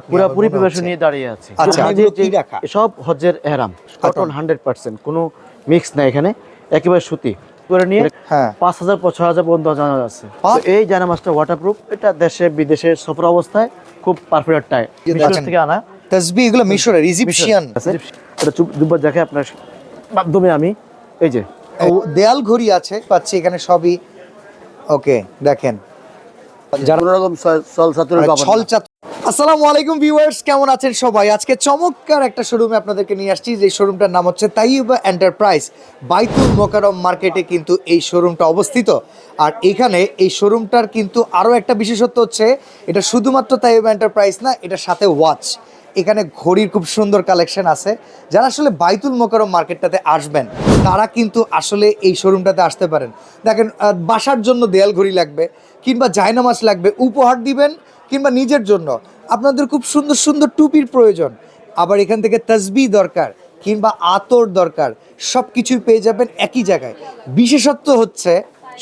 পুরোপুরি প্রিপারেশন নিয়ে দাঁড়িয়ে আছি। আচ্ছা, এগুলো কি রাখা? সব হজ্জের এহরাম কটন। হান্ড্রেড পার্সেন্ট কোনো মিক্স নাই এখানে একেবারে সুতি। করে নিয়ে হ্যাঁ। পাঁচ হাজার ছ হাজার পর্যন্ত জানা আছে। এই জানামাজটা ওয়াটারপ্রুফ এটা দেশে বিদেশে সফর অবস্থায় খুব পারফেক্ট টাই দেখেন। থেকে আনা। তাসবি এগুলো মিশরের ইজিপশিয়ান। এটা দুবার দেখে আপনার মাধ্যমে আমি। এই যে। দেয়াল ঘড়ি আছে পাচ্ছি এখানে সবই। ওকে দেখেন। যারা রকম ছল চাত- আসসালামু আলাইকুম ভিউয়ার্স, কেমন আছেন সবাই? আজকে চমৎকার একটা শোরুমে আপনাদেরকে নিয়ে আসছি, যে শোরুমটার নাম হচ্ছে তাইবা এন্টারপ্রাইজ। বাইতুল মোকারম মার্কেটে কিন্তু এই শোরুমটা অবস্থিত। আর এখানে এই শোরুমটার কিন্তু আরও একটা বিশেষত্ব হচ্ছে, এটা শুধুমাত্র তাইবা এন্টারপ্রাইজ না, এটার সাথে ওয়াচ। এখানে ঘড়ির খুব সুন্দর কালেকশন আছে। যারা আসলে বাইতুল মোকারম মার্কেটটাতে আসবেন, তারা কিন্তু আসলে এই শোরুমটাতে আসতে পারেন। দেখেন বাসার জন্য দেয়াল ঘড়ি লাগবে, কিংবা জায়নামাজ লাগবে, উপহার দিবেন কিংবা নিজের জন্য। আপনাদের খুব সুন্দর সুন্দর টুপির প্রয়োজন। আবার এখান থেকে তসবি দরকার কিংবা আতর দরকার সব কিছুই পেয়ে যাবেন একই জায়গায়। বিশেষত্ব হচ্ছে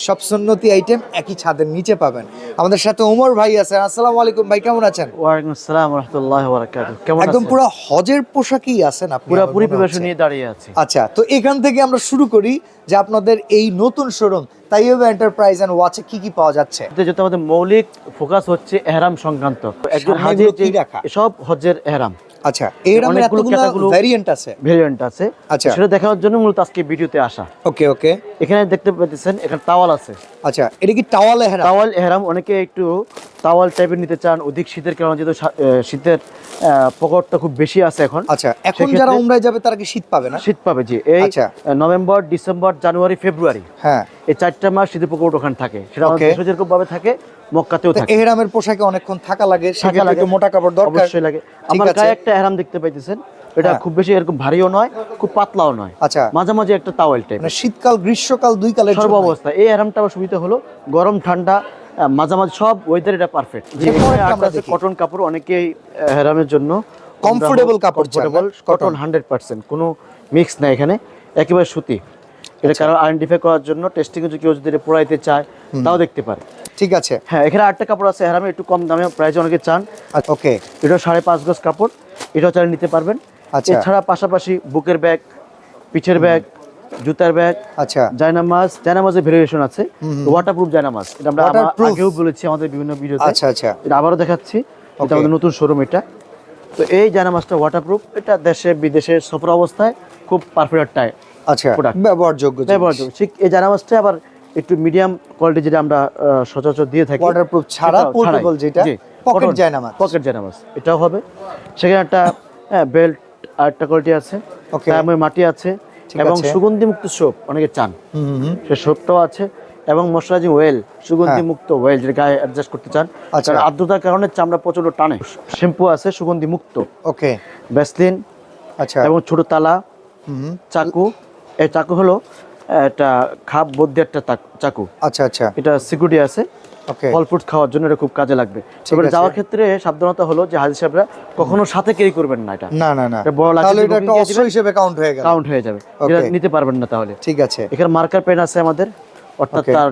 সব সুন্নতি আইটেম একই ছাদের নিচে পাবেন। আমাদের সাথে ওমর ভাই আছেন। আসসালামু আলাইকুম ভাই কেমন আছেন? ওয়ালাইকুম আসসালাম রহমতুল্লাহ বারাকাতুহু কেমন আছেন? একদম পুরো হজের পোশাকেই আছেন আপনি পুরোপুরি মনে প্রিপারেশন নিয়ে দাঁড়িয়ে আছি। আচ্ছা তো এখান থেকে আমরা শুরু করি যে আপনাদের এই নতুন শোরুম তাইবা এন্টারপ্রাইজ এন্ড ওয়াচে কি কি পাওয়া যাচ্ছে? যেহেতু আমাদের মৌলিক ফোকাস হচ্ছে এহরাম সংক্রান্ত। একজন সামনে হাজির কি রাখা? সব হজ্জের এহরাম। আচ্ছা এই এতগুলো ভ্যারিয়েন্ট আছে। ভেরিয়েন্ট আছে। আচ্ছা। সেটা দেখানোর জন্য মূলত আজকে ভিডিওতে আসা। ওকে ওকে। এখানে দেখতে পাচ্ছেন এখানে টাওয়াল আছে। আচ্ছা এটা কি টাওয়াল এহরাম? টাওয়াল এহরাম অনেকে একটু তাওয়াল টাইপের নিতে চান অধিক শীতের কারণে যেহেতু শীতের প্রকটটা খুব বেশি আছে এখন। আচ্ছা এখন যারা উমরায় যাবে তারা কি শীত পাবে না? শীত পাবে জি। এই আচ্ছা। November December January February. হ্যাঁ। এই চারটা মাস শীতের প্রকট ওখানে থাকে। সেটা আমাদের যেরকম ভাবে থাকে মক্কাতেও থাকে। এহরামের পোশাকে অনেকক্ষণ থাকা লাগে থাকা লাগে। মোটা কাপড় দরকার। অবশ্যই লাগে। আমার গায়ে একটা এহরাম দেখতে পাইতেছেন। এটা হ্যাঁ। খুব বেশি এরকম ভারীও নয় খুব পাতলাও নয়। আচ্ছা। মাঝামাঝি একটা তাওয়েল টাইপ মানে শীতকাল গ্রীষ্মকাল দুই কালের সর্ব অবস্থা এই এহরামটা আবার সুবিধা হলো গরম ঠান্ডা মাঝামাঝি সব ওয়েদার এটা পারফেক্ট কটন কাপড় অনেকেই এহরামের জন্য কাপড় কমফোর্টেবল না? কটন হান্ড্রেড পার্সেন্ট কোনো মিক্স নাই এখানে একেবারে সুতি। আচ্ছা। এটা কারও আইডেন্টিফাই করার জন্য টেস্টিং যদি কেউ যদি পড়াইতে চায় তাও দেখতে পারে। ঠিক আছে। হ্যাঁ এখানে আরেকটা কাপড় আছে এহরামে একটু কম দামে প্রাইস অনেকে চান। ওকে। এটা সাড়ে পাঁচ গজ কাপড় এটাও চাইলে নিতে পারবেন। আচ্ছা। এছাড়া পাশাপাশি বুকের ব্যাগ পিঠের ব্যাগ জুতার ব্যাগ আচ্ছা। জায়নামাজ জায়নামাজের ভেরিয়েশন আছে। ওয়াটারপ্রুফ জায়নামাজ এটা আমরা আমা- আগেও বলেছি আমাদের বিভিন্ন ভিডিওতে। আচ্ছা আচ্ছা। এটা আবারও দেখাচ্ছি। এটা আমাদের নতুন শোরুম এটা। তো এই জায়নামাজটা ওয়াটারপ্রুফ এটা দেশে বিদেশে সফর অবস্থায় খুব পারফেক্ট টাই আচ্ছা। ব্যবহারযোগ্য ব্যবহারযোগ্য। ঠিক এই জায়নামাজটা আবার একটু মিডিয়াম কোয়ালিটি যেটা আমরা সচরাচর দিয়ে থাকি ওয়াটারপ্রুফ ছাড়া ছাড়াই। যেটা, cotton, জায়নামাজ। pocket জায়নামাজ এটাও হবে। সেখানে একটা বেল্ট আর একটা কোয়ালিটি আছে. তারপরে মাটি আছে। এবং সুগন্ধি মুক্ত সোপ অনেকে চান। হুম হুম, হুম। সে সোপটাও আছে এবং মশলাজি ওয়েল সুগন্ধি হ্যাঁ। মুক্ত ওয়েল যেটা গায়ে অ্যাডজাস্ট করতে চান। আচ্ছা। কারণ আর্দ্রতার কারণে চামড়া প্রচণ্ড টানে। শ্যাম্পু আছে সুগন্ধি মুক্ত ওকে। ভ্যাসলিন আচ্ছা। এবং ছোট তালা। চাকু। এই চাকু হলো একটা খাপ বদ্যি একটা চাকু। আচ্ছা আচ্ছা। এটা সিকিউরিটি আছে। ফল ফ্রুট খাওয়ার জন্য এটা খুব কাজে লাগবে। এবারে। যাওয়ার ক্ষেত্রে সাবধানতা হলো যে হাজির সাহেবরা কখনো সাথে ক্যারি করবেন না এটা। না না না। এটা বড় লাঠি তাহলে এটা একটা অস্ত্র হিসেবে কাউন্ট হয়ে গেল। কাউন্ট হয়ে যাবে. যেটা নিতে পারবেন না তাহলে। ঠিক আছে। এখানে মার্কার পেন আছে আমাদের অর্থাৎ. তার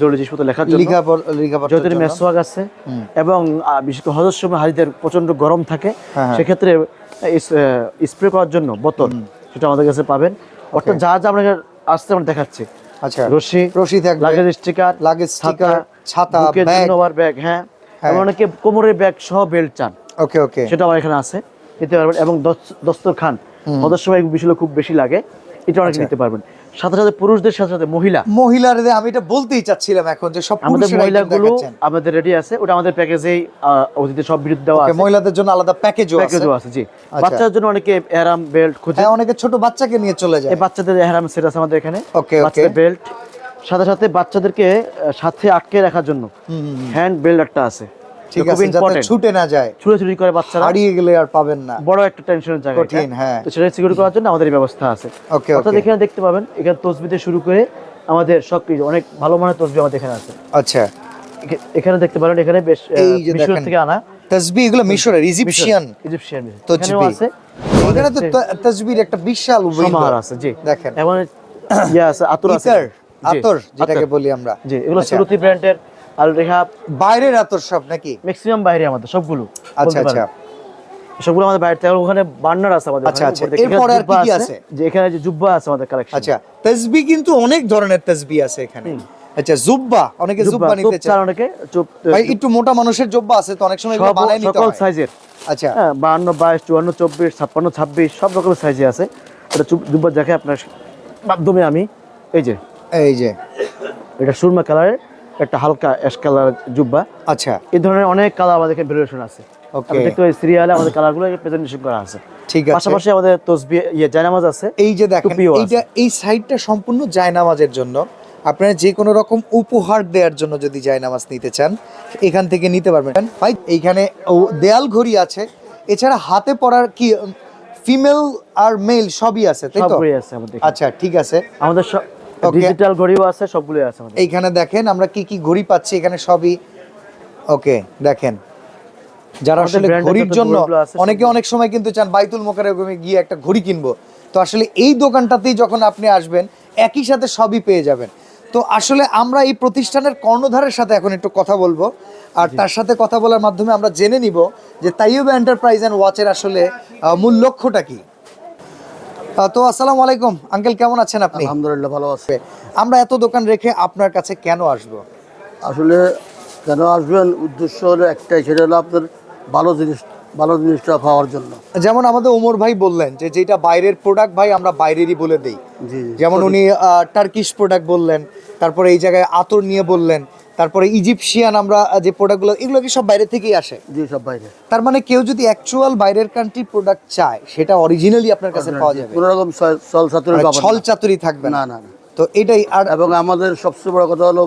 জরুরি জিনিসপত্র লেখার জন্য। লিখা লিখা যতদিন জন্য। মেসওয়াক আছে। এবং বিশেষ করে হজের সময় হাজিদের প্রচণ্ড গরম থাকে। হ্যাঁ, হ্যাঁ। সেক্ষেত্রে স্প্রে করার জন্য বোতল সেটা আমাদের কাছে পাবেন। অর্থাৎ যা যা আমরা আসতে আমরা দেখাচ্ছি। আচ্ছা। রশি রশি থাকবে লাগেজ স্টিকার লাগেজ ছাতা। ব্যাগ হ্যাঁ। হ্যাঁ। এবং অনেকে কোমরের ব্যাগ সহ বেল্ট চান। ওকে ওকে। সেটা আমার এখানে আছে নিতে পারবেন। এবং দস- দস্তরখান। হজের সময় খুব বেশি লাগে। এটা অনেকে আচ্ছা। নিতে পারবেন। সাথে সাথে পুরুষদের সাথে সাথে মহিলা। মহিলাদের আমি এটা বলতেই চাচ্ছিলাম এখন যে সব আমাদের মহিলাগুলো আমাদের রেডি আছে ওটা আমাদের প্যাকেজেই অতিথি সব বিদ্যুৎ দেওয়া আছে। মহিলাদের জন্য আলাদা প্যাকেজও আছে। প্যাকেজও আছে জি। আচ্ছা। বাচ্চাদের জন্য অনেকে এরাম বেল্ট খুঁজে। হ্যাঁ অনেকে ছোট বাচ্চাকে নিয়ে চলে যায়। এই বাচ্চাদের এহরাম সেট আছে আমাদের এখানে। Okay. বাচ্চাদের বেল্ট সাথে সাথে বাচ্চাদেরকে সাথে আটকে রাখার জন্য হ্যান্ড বেল্ট একটা আছে। ঠিক আছে যাতে ছুটে না যায়। ছুটাছুটি করে বাচ্চারা হারিয়ে গেলে আর পাবেন না। বড় একটা টেনশনের জায়গা কঠিন, হ্যাঁ। তো সেটা সিকিউর করার জন্য আমাদের ব্যবস্থা আছে। Okay, অর্থাৎ এখানে দেখতে পাবেন এখানে তসবিতে শুরু করে আমাদের সব কিছু অনেক ভালো মানের তসবি আমাদের এখানে আছে। আচ্ছা। এখানে দেখতে পারেন এখানে বেশ মিশর থেকে আনা। তাসবিহ এগুলো মিশরের ইজিপশিয়ান ইজিপশিয়ান। এখানেও আছে। এখানে তো তাসবির একটা বিশাল। সমাহার আছে জি। দেখেন। এবং ইয়া আছে আতর আছে। আতর যেটাকে বলি আমরা। জি এগুলো আচ্ছা। সুরতি ব্র্যান্ডের আল রেহা বাইরের আতর সব নাকি? ম্যাক্সিমাম বাইরে আমাদের সবগুলো। আচ্ছা আচ্ছা। সবগুলো আমাদের বাইরে থেকে ওখানে বার্নার আছে আমাদের আচ্ছা, আচ্ছা। এরপরে আর কি কি আছে? যে এখানে যে জুব্বা আছে আমাদের কালেকশন আচ্ছা কিন্তু অনেক ধরনের আছে এখানে। আচ্ছা জুব্বা অনেকে জুব্বা নিতে চায়। অনেকে ভাই একটু মোটা মানুষের জব্বা আছে তো অনেক সময় বানায় নিতে সকল সাইজের আচ্ছা। হ্যাঁ বাহান্ন বাইশ চুয়ান্ন চব্বিশ ছাপ্পান্ন ছাব্বিশ সব রকমের সাইজে আছে। এটা জুব্বা দেখে আপনার মাধ্যমে আমি এই যে। এই যে। এটা সুরমা কালারের একটা হালকা অ্যাশ কালার জুব্বা। আচ্ছা। এই ধরনের অনেক কালার আমাদের এখানে ভেরিয়েশন আছে. আমি দেখতে পাই সিরিয়ালে আমাদের কালারগুলো প্রেজেন্টেশন করা আছে। ঠিক আছে। পাশাপাশি আমাদের তসবি ইয়ে জায়নামাজ আছে। এই যে দেখেন। এইটা এই সাইডটা সম্পূর্ণ জায়নামাজের জন্য। আপনারা যে কোনো রকম উপহার দেওয়ার জন্য যদি জায়নামাজ নিতে চান এখান থেকে নিতে পারবেন। ভাই এইখানে ও দেয়াল ঘড়ি আছে। এছাড়া হাতে পড়ার কি ফিমেল আর মেল সবই আছে তাই তো? আমাদের আচ্ছা ঠিক আছে। আমাদের সব. ডিজিটাল ঘড়িও আছে সবগুলোই আছে আমাদের। এইখানে দেখেন আমরা কি কি ঘড়ি পাচ্ছি এখানে সবই ওকে দেখেন। যারা আসলে ঘড়ির জন্য অনেকে অনেক সময় কিন্তু চান বাইতুল মোকারমে গিয়ে একটা ঘড়ি কিনবো। তো আসলে এই দোকানটাতেই যখন আপনি আসবেন একই সাথে সবই পেয়ে যাবেন। তো আসলে আমরা এই প্রতিষ্ঠানের কর্ণধারের সাথে এখন একটু কথা বলব। আর তার সাথে কথা বলার মাধ্যমে আমরা জেনে নিব যে তাইয়ুব এন্টারপ্রাইজ অ্যান্ড ওয়াচের আসলে মূল লক্ষ্যটা কি। তো আসসালামু আলাইকুম। আঙ্কেল কেমন আছেন আপনি? আলহামদুলিল্লাহ ভালো আছে। আমরা এত দোকান রেখে আপনার কাছে কেন আসব? আসলে কেন আসবেন? উদ্দেশ্য হলো একটাই সেটা হলো আপনার ভালো জিনিস ভালো জিনিসটা পাওয়ার জন্য। যেমন আমাদের ওমর ভাই বললেন যে যেটা বাইরের প্রোডাক্ট ভাই আমরা বাইরেরই বলে দেই। যেমন উনি টার্কিশ প্রোডাক্ট বললেন তারপরে এই জায়গায় আতর নিয়ে বললেন। তারপরে ইজিপশিয়ান আমরা যে প্রোডাক্টগুলো এগুলো কি সব বাইরে থেকেই আসে? জি সব বাইরে। তার মানে কেউ যদি অ্যাকচুয়াল বাইরের কান্ট্রি প্রোডাক্ট চায় সেটা অরিজিনালি আপনার কাছে পাওয়া যাবে। কোনো রকম ছল- মানে ছল চাতুরি থাকবে না। না না না। তো এটাই আর এবং আমাদের সবচেয়ে বড় কথা হলো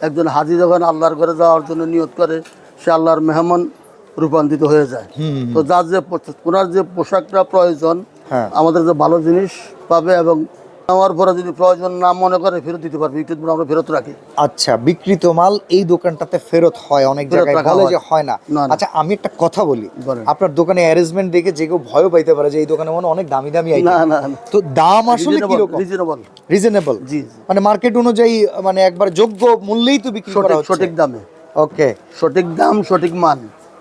একজন হাজি যখন আল্লাহর ঘরে যাওয়ার জন্য নিয়ত করে সে আল্লাহর মেহমান রূপান্তরিত হয়ে যায়। তো যার যে ওনার যে পোশাকটা প্রয়োজন হ্যাঁ। আমাদের যে ভালো জিনিস পাবে এবং নেওয়ার পরে যদি প্রয়োজন না মনে করে ফেরত দিতে পারবে একটু আমরা ফেরত রাখি। আচ্ছা বিকৃত মাল এই দোকানটাতে ফেরত হয় অনেক জায়গায় বলে যে হয় না। আচ্ছা আমি একটা কথা বলি। আপনার দোকানে অ্যারেঞ্জমেন্ট দেখে যে কেউ ভয়ও পাইতে পারে যে এই দোকানে মনে হয় অনেক দামি দামি আইটেম না না তো দাম আসলে কীরকম? রিজনেবল রিজনেবল জি জি। মানে মার্কেট অনুযায়ী মানে একবার যোগ্য মূল্যেই তো বিক্রি করা হচ্ছে। সঠিক দামে। ওকে সঠিক দাম সঠিক মান।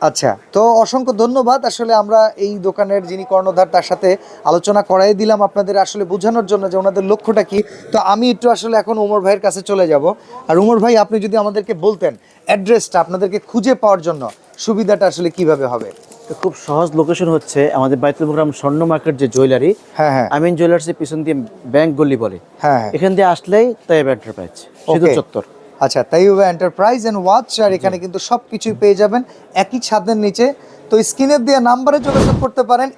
আচ্ছা তো অসংখ্য ধন্যবাদ। আসলে আমরা এই দোকানের যিনি কর্ণধার তার সাথে আলোচনা করাই দিলাম আপনাদের আসলে বোঝানোর জন্য যে ওনাদের লক্ষ্যটা কি। তো আমি একটু আসলে এখন উমর ভাইয়ের কাছে চলে যাব। আর উমর ভাই আপনি যদি আমাদেরকে বলতেন অ্যাড্রেসটা আপনাদেরকে খুঁজে পাওয়ার জন্য সুবিধাটা আসলে কীভাবে হবে? তো খুব সহজ লোকেশন হচ্ছে আমাদের বাইতুল মোকরাম স্বর্ণ মার্কেট যে জুয়েলারি হ্যাঁ হ্যাঁ। আমিন জুয়েলার্সের পিছন দিয়ে ব্যাংক গলি বলে। হ্যাঁ হ্যাঁ। এখান দিয়ে আসলেই তাইব এন্টারপ্রাইজ সেতু চত্বর। আচ্ছা তাইবা এন্টারপ্রাইজ এন্ড ওয়াচ আর এখানে কিন্তু সব কিছুই পেয়ে যাবেন। একই ছাদের নিচে। তো স্ক্রিনের দেওয়া নাম্বারে যোগাযোগ করতে পারেন।